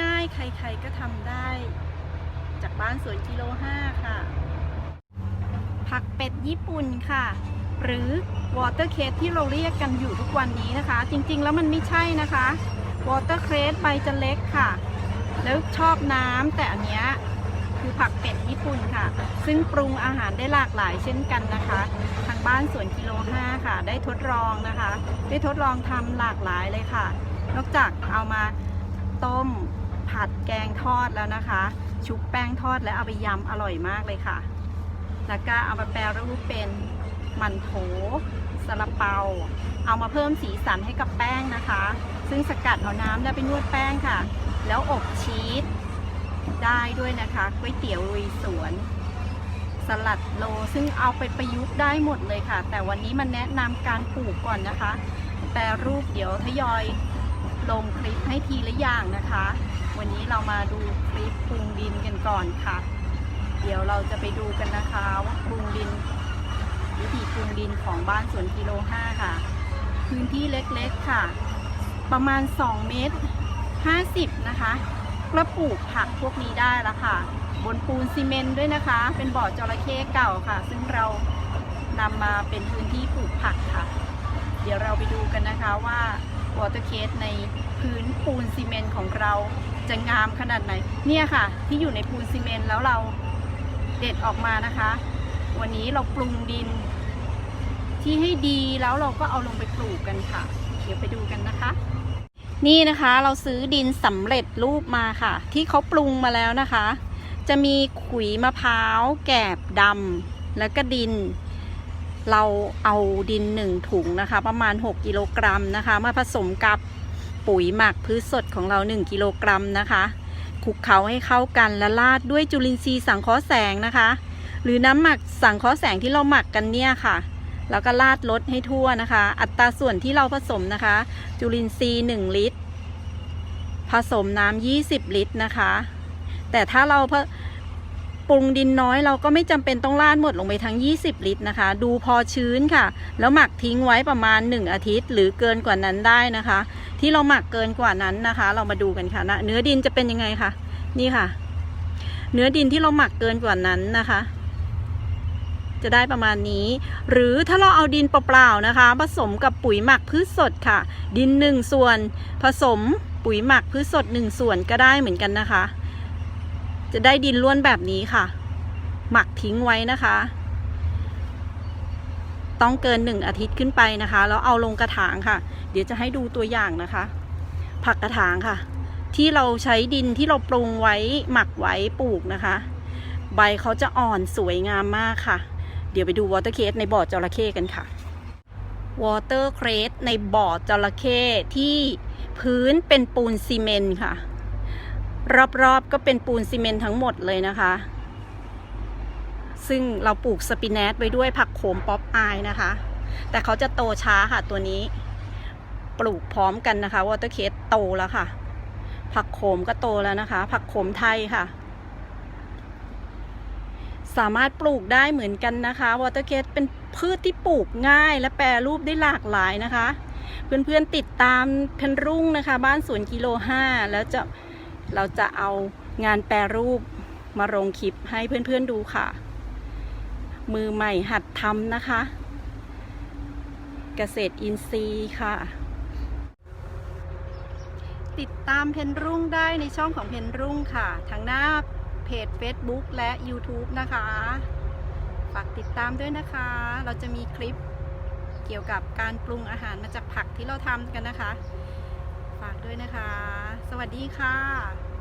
ง่ายๆ ใครๆก็ทำได้ จากบ้านสวนกิโลห้าค่ะ ผักเป็ดญี่ปุ่นค่ะ หรือวอเตอร์เคสที่เราเรียกกันอยู่ทุกวันนี้นะคะ จริงๆแล้วมันไม่ใช่นะคะวอเตอร์เคสใบจะเล็กค่ะ แล้วชอบน้ำแต่อันเนี้ยคือผักเป็ดญี่ปุ่นค่ะ ซึ่งปรุงอาหารได้หลากหลายเช่นกันนะคะ ทางบ้านสวนกิโล5ค่ะ ได้ทดลองนะคะ ได้ทดลองทำหลากหลายเลยค่ะ นอกจากเอามา ต้ม ผัดแกงทอดแล้วนะคะ ชุบแป้งทอดแล้วเอาไปยำอร่อยมากเลยค่ะ แล้วก็เอามาแปรรูปเป็นมันโถซาลาเปา เอามาเพิ่มสีสันให้กับแป้งนะคะ ซึ่งสกัดเอาน้ำเนี่ยไปนวดแป้งค่ะ แล้วอบชีสได้ด้วยนะคะก๋วยเตี๋ยวลุยสวน สลัดโลซึ่งเอาไปประยุกต์ได้หมดเลยค่ะ แต่วันนี้มันแนะนำการปลูกก่อนนะคะ แปรรูปเดี๋ยวทยอย ลงคลิปให้ทีละอย่างนะคะ วันนี้เรามาดูคลิปปรุงดินกันก่อนค่ะ เดี๋ยวเราจะไปดูกันนะคะว่าปรุงดิน วิธีปรุงดินของบ้านสวนกิโล5ค่ะ พื้นที่เล็กๆค่ะ ประมาณ 2 เมตร 50 นะคะก็ปลูกผักพวกนี้ได้ล้วค่ะ บนปูนซีเมนต์ด้วยนะคะ เป็นบ่อจระเข้เก่าค่ะ ซึ่งเรานำมาเป็นพื้นที่ปลูกผักค่ะ เดี๋ยวเราไปดูกันนะคะว่า วอเตอร์เคสในพื้นปูนซีเมนต์ของเราจะงามขนาดไหน เนี่ยค่ะ ที่อยู่ในปูนซีเมนต์แล้วเราเด็ดออกมานะคะ วันนี้เราปรุงดิน ที่ให้ดีแล้วเราก็เอาลงไปปลูกกันค่ะ เดี๋ยวไปดูกันนะคะ นี่นะคะเราซื้อดินสำเร็จรูปมาค่ะ ที่เขาปรุงมาแล้วนะคะ จะมีขุยมะพร้าว แกบดำแล้วก็ดิน เราเอาดินหนึ่งถุงนะคะ ประมาณ 6 กิโลกรัมนะคะมาผสมกับปุ๋ยหมักพืชสดของเรา 1 กิโลกรัมนะคะคลุกเคล้าให้เข้ากันและราดด้วยจุลินทรีย์สังเคราะห์แสงนะคะ หรือน้ำหมักสังเคราะห์แสงที่เราหมักกันเนี่ยค่ะ แล้วก็ราดลดให้ทั่วนะคะ อัตราส่วนที่เราผสมนะคะ จุลินทรีย์ 1 ลิตร ผสมน้ำ20 ลิตรนะคะ แต่ถ้าเรา ปรุงดินน้อยเราก็ไม่จำเป็นต้องราดหมดลงไปทั้ง 20 ลิตรนะคะ ดูพอชื้นค่ะ แล้วหมักทิ้งไว้ประมาณ 1 อาทิตย์ หรือเกินกว่านั้นได้นะคะ ที่เราหมักเกินกว่านั้นนะคะ เรามาดูกันค่ะนะเนื้อดินจะเป็นยังไงคะนี่ค่ะ เนื้อดินที่เราหมักเกินกว่านั้นนะคะ จะได้ประมาณนี้ หรือถ้าเราเอาดินเปล่าๆนะคะ ผสมกับปุ๋ยหมักพืชสดค่ะ ดินหนึ่งส่วน ผสมปุ๋ยหมักพืชสดหนึ่งส่วนก็ได้เหมือนกันนะคะ จะได้ดินล้วนแบบนี้ค่ะ หมักทิ้งไว้นะคะ ต้องเกินหนึ่งอาทิตย์ขึ้นไปนะคะ แล้วเอาลงกระถางค่ะ เดี๋ยวจะให้ดูตัวอย่างนะคะ ผักกระถางค่ะ ที่เราใช้ดินที่เราปรุงไว้หมักไว้ปลูกนะคะ ใบเขาจะอ่อนสวยงามมากค่ะ เดี๋ยวไปดูวอเตอร์เคสในบ่อจระเข้กันค่ะวอเตอร์เคสในบ่อจระเข้ที่พื้นเป็นปูนซีเมนต์ค่ะ รอบๆก็เป็นปูนซีเมนต์ทั้งหมดเลยนะคะ ซึ่งเราปลูกสปินัชไว้ด้วยผักโขมป๊อปอายนะคะ แต่เขาจะโตช้าค่ะตัวนี้ ปลูกพร้อมกันนะคะวอเตอร์เคสโตแล้วค่ะ ผักโขมก็โตแล้วนะคะ ผักโขมไทยค่ะ สามารถปลูกได้เหมือนกันนะคะวอเตอร์เคสเป็นพืชที่ปลูกง่ายและแปรรูปได้หลากหลายนะคะ เพื่อนๆติดตามเพนรุ่งนะคะ บ้านสวนกิโลห้าแล้วจะ เราจะเอางานแปรรูปมาลงคลิปให้เพื่อนๆดูค่ะ มือใหม่หัดทำนะคะ เกษตรอินทรีย์ค่ะ ติดตามเพนรุ่งได้ในช่องของเพนรุ่งค่ะทางหน้าเพจ Facebook และ YouTube นะคะ ฝากติดตามด้วยนะคะ เราจะมีคลิปเกี่ยวกับการปรุงอาหารมาจากผักที่เราทำกันนะคะ ฝากด้วยนะคะ สวัสดีค่ะ